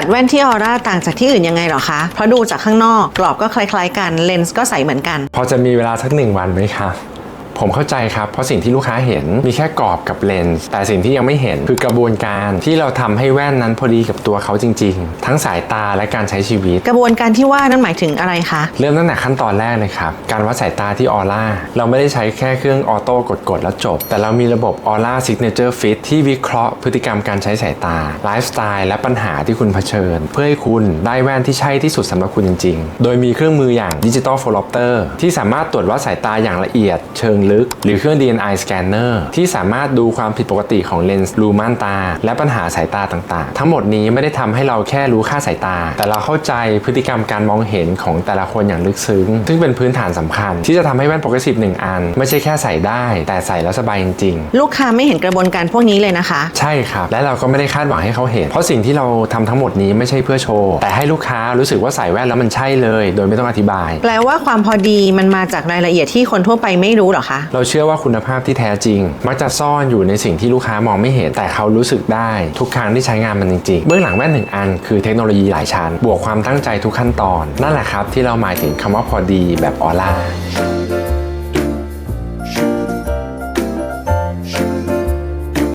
ตัดแว่นที่ออร่าต่างจากที่อื่นยังไงหรอคะ เพราะดูจากข้างนอกกรอบก็คล้ายๆกันเลนส์ก็ใสเหมือนกัน พอจะมีเวลาสักหนึ่งวันไหมคะ ผมเข้าใจครับ เพราะสิ่งที่ลูกค้าเห็นมีแค่กรอบกับเลนส์แต่สิ่งที่ยังไม่เห็นคือกระบวนการที่เราทำให้แว่นนั้นพอดีกับตัวเขาจริง ๆ ทั้งสายตาและการใช้ชีวิต กระบวนการที่ว่านั้นหมายถึงอะไรคะเริ่มตั้งแต่ขั้นตอนแรกเลยครับการวัดสายตาที่ออร่าเราไม่ได้ใช้แค่เครื่องออโต้กดๆแล้วจบ แต่เรามีระบบออร่าซิกเนเจอร์ฟิตที่วิเคราะห์พฤติกรรมการใช้สายตาไลฟ์สไตล์และปัญหาที่คุณเผชิญ เพื่อให้คุณได้แว่นที่ใช่ที่สุดสำหรับคุณจริง ๆ โดยมีเครื่องมืออย่างดิจิตอลโฟลอปเตอร์ที่สามารถตรวจวัดสายตาอย่างละเอียดเชิงลึก หรือเครื่อง DNI Scanner ที่สามารถดูความผิดปกติของเลนส์รูม่านตา และปัญหาสายตาต่างๆ ทั้งหมดนี้ไม่ได้ทำให้เราแค่รู้ค่าสายตา แต่เราเข้าใจพฤติกรรมการมองเห็นของแต่ละคนอย่างลึกซึ้ง ซึ่งเป็นพื้นฐานสำคัญ ที่จะทำให้แว่นโปรเกรสซีฟหนึ่งอัน ไม่ใช่แค่ใส่ได้ แต่ใส่แล้วสบายจริงๆ ลูกค้าไม่เห็นกระบวนการพวกนี้เลยนะคะ ใช่ครับ และเราก็ไม่ได้คาดหวังให้เขาเห็น เพราะสิ่งที่เราทำทั้งหมดนี้ไม่ใช่เพื่อโชว์แต่ให้ลูกค้ารู้สึกว่าใส่แว่นแล้วมันใช่เลย โดยไม่ต้องอธิบาย แปลว่าความพอดีมันมาจากรายละเอียดที่คนทั่วไปไม่รู้เหรอคะเราเชื่อว่าคุณภาพที่แท้จริง มักจะซ่อนอยู่ในสิ่งที่ลูกค้ามองไม่เห็น แต่เขารู้สึกได้ ทุกครั้งที่ใช้งานมันจริงๆเบื้องหลังแว่นหนึ่งอันคือเทคโนโลยีหลายชั้น บวกความตั้งใจทุกขั้นตอน นั่นแหละครับที่เราหมายถึงคำว่าพอดีแบบออร่า